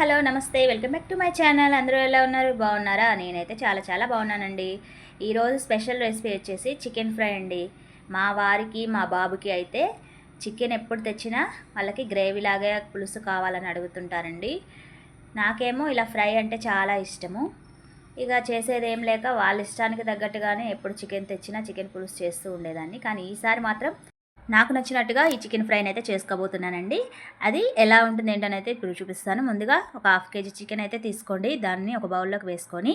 Hello నమస్తే. Welcome back to my channel. అందరూ ఎలా ఉన్నారు? బాగున్నారా? నేనైతే చాలా చాలా బాగున్నానండి. ఈరోజు స్పెషల్ రెసిపీ వచ్చేసి చికెన్ ఫ్రై అండి. మా వారికి మా బాబుకి అయితే చికెన్ ఎప్పుడు తెచ్చినా వాళ్ళకి గ్రేవీ లాగా పులుసు కావాలని అడుగుతుంటారండి. నాకేమో ఇలా ఫ్రై అంటే చాలా ఇష్టము. ఇక చేసేది ఏం లేక వాళ్ళ ఇష్టానికి తగ్గట్టుగానే ఎప్పుడు చికెన్ తెచ్చినా చికెన్ పులుసు చేస్తూ ఉండేదాన్ని. కానీ ఈసారి మాత్రం నాకు నచ్చినట్టుగా ఈ చికెన్ ఫ్రైని అయితే చేసుకోబోతున్నానండి. అది ఎలా ఉంటుంది ఏంటనైతే ఇప్పుడు చూపిస్తాను. ముందుగా ఒక హాఫ్ కేజీ చికెన్ అయితే తీసుకోండి. దాన్ని ఒక బౌల్లోకి వేసుకొని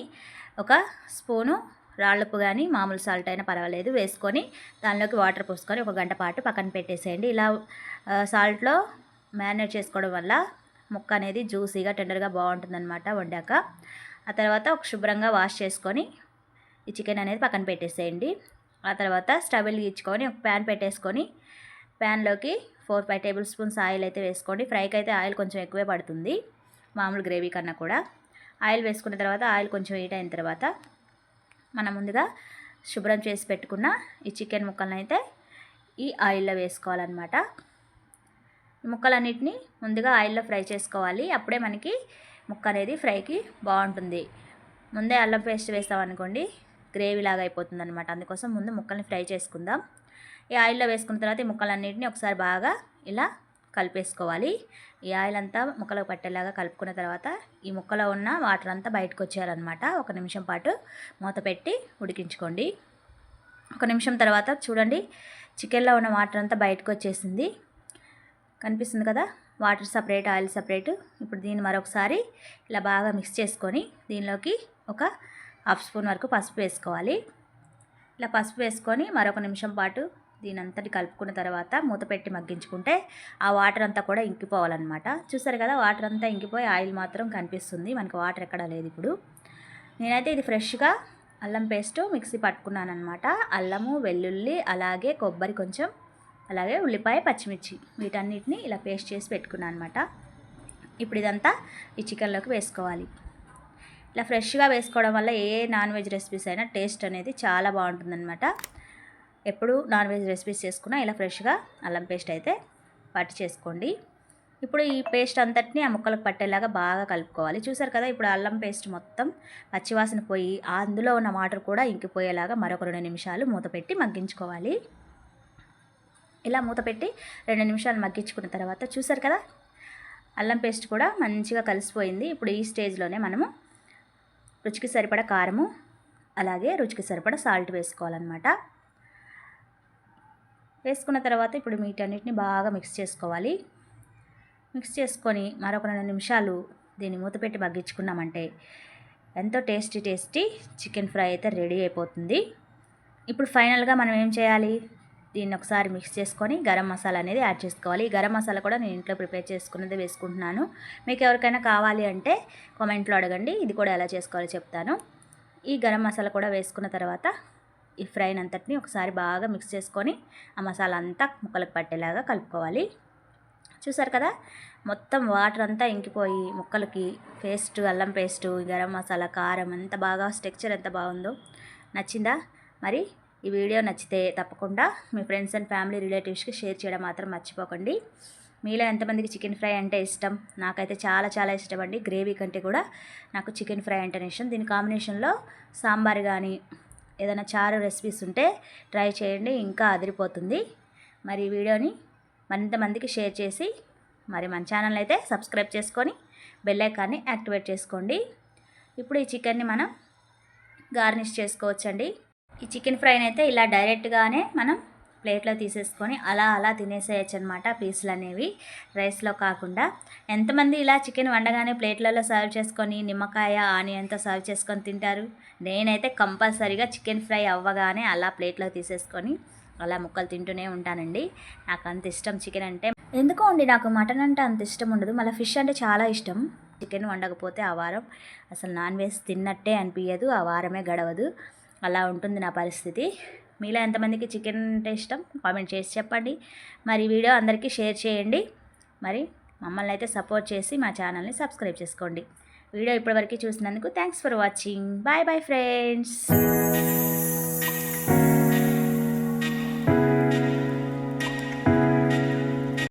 ఒక స్పూను రాళ్ళపు కానీ మామూలు సాల్ట్ అయినా పర్వాలేదు వేసుకొని దానిలోకి వాటర్ పోసుకొని ఒక గంట పాటు పక్కన పెట్టేసేయండి. ఇలా సాల్ట్లో మ్యారినేట్ చేసుకోవడం వల్ల ముక్క అనేది జ్యూసీగా టెండర్గా బాగుంటుందన్నమాట వండాక. ఆ తర్వాత ఒక శుభ్రంగా వాష్ చేసుకొని ఈ చికెన్ అనేది పక్కన పెట్టేసేయండి. ఆ తర్వాత స్టవ్ వెలిగించుకొని ఒక ప్యాన్ పెట్టేసుకొని ప్యాన్లోకి four five tablespoons oil అయితే వేసుకోండి. ఫ్రైకి అయితే ఆయిల్ కొంచెం ఎక్కువే పడుతుంది మామూలు గ్రేవీ కన్నా కూడా. ఆయిల్ వేసుకున్న తర్వాత ఆయిల్ కొంచెం హీట్ అయిన తర్వాత మనం ముందుగా శుభ్రం చేసి పెట్టుకున్న ఈ చికెన్ ముక్కలను అయితే ఈ ఆయిల్లో వేసుకోవాలన్నమాట. ముక్కలన్నిటిని ముందుగా ఆయిల్లో ఫ్రై చేసుకోవాలి. అప్పుడే మనకి ముక్క అనేది ఫ్రైకి బాగుంటుంది. ముందే అల్లం పేస్ట్ వేస్తామనుకోండి గ్రేవీ లాగా అయిపోతుంది అనమాట అందుకోసం ముందు ముక్కల్ని ఫ్రై చేసుకుందాం. ఈ ఆయిల్లో వేసుకున్న తర్వాత ఈ ముక్కలన్నింటినీ ఒకసారి బాగా ఇలా కలిపేసుకోవాలి. ఈ ఆయిల్ అంతా ముక్కలకు పట్టేలాగా కలుపుకున్న తర్వాత ఈ ముక్కలో ఉన్న వాటర్ అంతా బయటకు వచ్చేయాలన్నమాట. ఒక నిమిషం పాటు మూత పెట్టి ఉడికించుకోండి. ఒక నిమిషం తర్వాత చూడండి చికెన్లో ఉన్న వాటర్ అంతా బయటకు వచ్చేసింది. కనిపిస్తుంది కదా? Water separate oil separate. ఇప్పుడు దీన్ని మరొకసారి ఇలా బాగా మిక్స్ చేసుకొని దీనిలోకి ఒక హాఫ్ స్పూన్ వరకు పసుపు వేసుకోవాలి. ఇలా పసుపు వేసుకొని మరొక నిమిషం పాటు దీని అంతటి కలుపుకున్న తర్వాత మూత పెట్టి మగ్గించుకుంటే ఆ వాటర్ అంతా కూడా ఇంకిపోవాలన్నమాట. చూసారు కదా వాటర్ అంతా ఇంకిపోయి ఆయిల్ మాత్రం కనిపిస్తుంది. మనకు వాటర్ ఎక్కడ లేదు ఇప్పుడు. నేనైతే ఇది ఫ్రెష్గా అల్లం పేస్ట్ మిక్సీ పట్టుకున్నాను అనమాట అల్లము వెల్లుల్లి అలాగే కొబ్బరి కొంచెం అలాగే ఉల్లిపాయ పచ్చిమిర్చి వీటన్నిటిని ఇలా పేస్ట్ చేసి పెట్టుకున్నాను అనమాట ఇప్పుడు ఇదంతా ఈ చికెన్లోకి వేసుకోవాలి. ఇలా ఫ్రెష్గా వేసుకోవడం వల్ల ఏ నాన్ వెజ్ రెసిపీస్ అయినా టేస్ట్ అనేది చాలా బాగుంటుందన్నమాట. ఎప్పుడు నాన్ వెజ్ రెసిపీస్ చేసుకున్నా ఇలా ఫ్రెష్గా అల్లం పేస్ట్ అయితే పట్టి చేసుకోండి. ఇప్పుడు ఈ పేస్ట్ అంతటిని ఆ ముక్కలకు పట్టేలాగా బాగా కలుపుకోవాలి. చూసారు కదా ఇప్పుడు అల్లం పేస్ట్ మొత్తం పచ్చివాసన పోయి అందులో ఉన్న వాటర్ కూడా ఇంకిపోయేలాగా మరొక రెండు నిమిషాలు మూత పెట్టి మగ్గించుకోవాలి. ఇలా మూత పెట్టి రెండు నిమిషాలు మగ్గించుకున్న తర్వాత చూసారు కదా అల్లం పేస్ట్ కూడా మంచిగా కలిసిపోయింది. ఇప్పుడు ఈ స్టేజ్లోనే మనము రుచికి సరిపడ కారము అలాగే రుచికి సరిపడ సాల్ట్ వేసుకోవాలన్నమాట. వేసుకున్న తర్వాత ఇప్పుడు వీటన్నిటిని బాగా మిక్స్ చేసుకోవాలి. మిక్స్ చేసుకొని మరొక రెండు నిమిషాలు దీన్ని మూత పెట్టి మగ్గించుకున్నామంటే ఎంతో టేస్టీ టేస్టీ చికెన్ ఫ్రై అయితే రెడీ అయిపోతుంది. ఇప్పుడు ఫైనల్గా మనం ఏం చేయాలి? దీన్ని ఒకసారి మిక్స్ చేసుకొని గరం మసాలా అనేది యాడ్ చేసుకోవాలి. ఈ గరం మసాలా కూడా నేను ఇంట్లో ప్రిపేర్ చేసుకున్నది వేసుకుంటున్నాను. మీకు ఎవరికైనా కావాలి అంటే కామెంట్లో అడగండి. ఇది కూడా ఎలా చేసుకోవాలో చెప్తాను. ఈ గరం మసాలా కూడా వేసుకున్న తర్వాత ఈ ఫ్రైన్ అంతటిని ఒకసారి బాగా మిక్స్ చేసుకొని ఆ మసాలా అంతా ముక్కలకు పట్టేలాగా కలుపుకోవాలి. చూసారు కదా? మొత్తం వాటర్ అంతా ఇంకిపోయి ముక్కలకి పేస్ట్ అల్లం పేస్టు గరం మసాలా కారం ఎంత బాగా స్ట్రక్చర్ ఎంత బాగుందో. నచ్చిందా? మరి ఈ వీడియో నచ్చితే తప్పకుండా మీ ఫ్రెండ్స్ అండ్ ఫ్యామిలీ రిలేటివ్స్కి షేర్ చేయడం మాత్రం మర్చిపోకండి. మీలో ఎంతమందికి చికెన్ ఫ్రై అంటే ఇష్టం? నాకైతే చాలా చాలా ఇష్టం అండి గ్రేవీ కంటే కూడా నాకు చికెన్ ఫ్రై అంటేనే ఇష్టం. దీని కాంబినేషన్లో సాంబార్ కానీ ఏదైనా చారు రెసిపీస్ ఉంటే ట్రై చేయండి. ఇంకా అదిరిపోతుంది. మరి ఈ వీడియోని మరింత మందికి షేర్ చేసి మరి మన ఛానల్ అయితే సబ్స్క్రైబ్ చేసుకొని బెల్ ఐకాన్ని యాక్టివేట్ చేసుకోండి. ఇప్పుడు ఈ చికెన్ని మనం గార్నిష్ చేసుకోవచ్చండి. ఈ చికెన్ ఫ్రైని అయితే ఇలా డైరెక్ట్గానే మనం ప్లేట్లో తీసేసుకొని అలా అలా తినేసేయచ్చు అనమాట పీసులు అనేవి రైస్లో కాకుండా. ఎంతమంది ఇలా చికెన్ వండగానే ప్లేట్లలో సర్వ్ చేసుకొని నిమ్మకాయ ఆనియన్తో సర్వ్ చేసుకొని తింటారు? నేనైతే కంపల్సరీగా చికెన్ ఫ్రై అవ్వగానే అలా ప్లేట్లో తీసేసుకొని అలా ముక్కలు తింటూనే ఉంటానండి. నాకు అంత ఇష్టం చికెన్ అంటే. ఎందుకో అండి నాకు మటన్ అంటే అంత ఇష్టం ఉండదు. మళ్ళీ ఫిష్ అంటే చాలా ఇష్టం. చికెన్ వండకపోతే ఆ వారం అసలు నాన్ వెజ్ తిన్నట్టే అనిపించదు ఆ వారమే గడవదు. అలా ఉంటుంది నా పరిస్థితి. మీలో ఎంతమందికి చికెన్ అంటే ఇష్టం? కామెంట్ చేసి చెప్పండి. మరి వీడియో అందరికీ షేర్ చేయండి. మరి మమ్మల్ని అయితే సపోర్ట్ చేసి మా ఛానల్ని సబ్స్క్రైబ్ చేసుకోండి. వీడియో ఇప్పటివరకు చూసినందుకు thanks for watching. Bye bye friends.